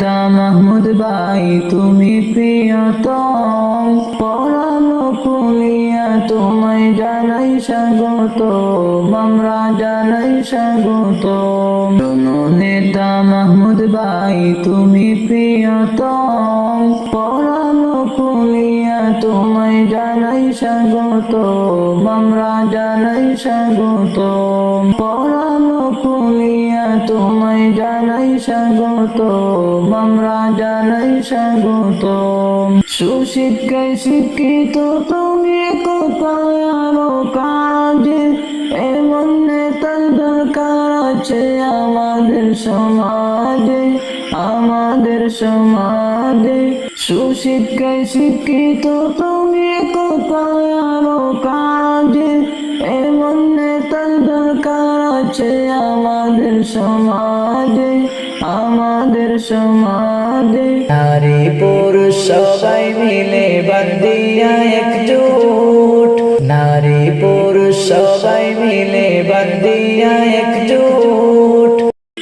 নেতা মাহমুদ ভাই, তুমি প্রিয়তম। পড়ানো কুলিয়া তোমায় জানাই স্বাগত আমরা জানাই স্বাগত নেতা মাহমুদ ভাই, তুমি প্রিয়তম। পড়ানো কুলিয়া তোমায় আমরা জানাই তোমায় জানাই আমরা জানাই শিক্ষিত তুমি কোথায় এমন নেতার দরকার আছে আমাদের সমাজে আমাদের সমাজে। সুশিক্ষায় শিক্ষিত তুমি আরও কাজে এমন নেতার দরকার আছে আমাদের সমাজে আমাদের সমাজে। নারী পুরুষ সবাই মিলে বান্দিয়া একজোট। নারী পুরুষ সবাই মিলে বান্দিয়া একজোট।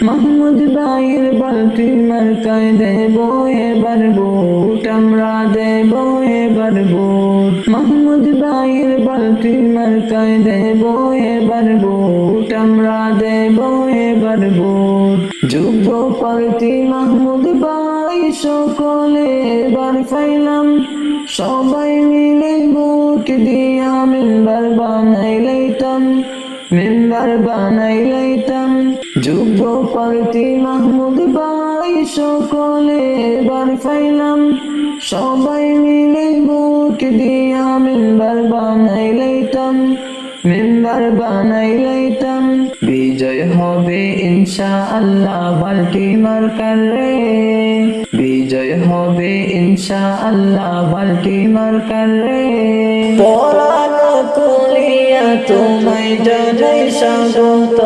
মাহমুদ ভাইয়ের বালতি মার্কায় দেব এবার বুট আমরা দেব এবার বুট। বালতি মার্কায় দেব, এবার বুট আমরা দেব, এবার বুট। যুব পালতি মাহমুদ ভাই, সকলে এবার ফাইলাম। সবাই মিলে বুট দিয়া মেম্বার বানাই লাইতাম মেম্বার বানাই লাইতাম মাহমুদ সকলে এবার ফাইলাম। সবাই মিলে বুট দিয়া মেম্বার বানাই মেম্বার বানাই লাইতাম। বিজয় হবে ইনশা আল্লাহ বাল্টি মার্কার রে। বিজয় হবে ইনশা আল্লাহ বাল্টি মার্কার রে। পরানো কুলিয়া তোমায় জানাই স্বাগত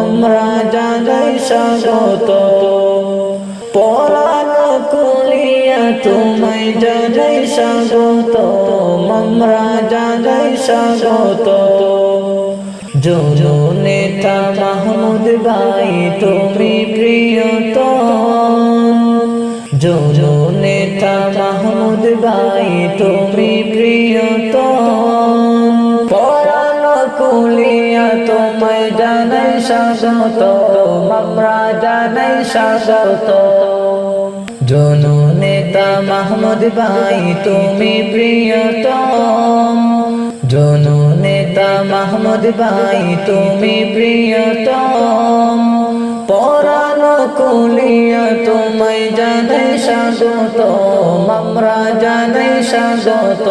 আমরা জানাই স্বাগত। কুলিয়া তোমায় জানাই স্বাগত আমরা জানাই স্বাগত। নেতা মাহমুদ ভাই, তুমি প্রিয়তম। জোজো নেতা মাহমুদ ভাই, তুমি প্রিয়তম। পরানো কুলিয়া তোমায় জানাই স্বাগত আমরা জানাই স্বাগত। জনু নেতা মাহমুদ ভাই, তুমি প্রিয়তম। জনু নেতা মাহমুদ ভাই, তুমি প্রিয়তম। পরানো কুলিয়া তোমায় জানাই স্বাগত আমরা জানাই স্বাগত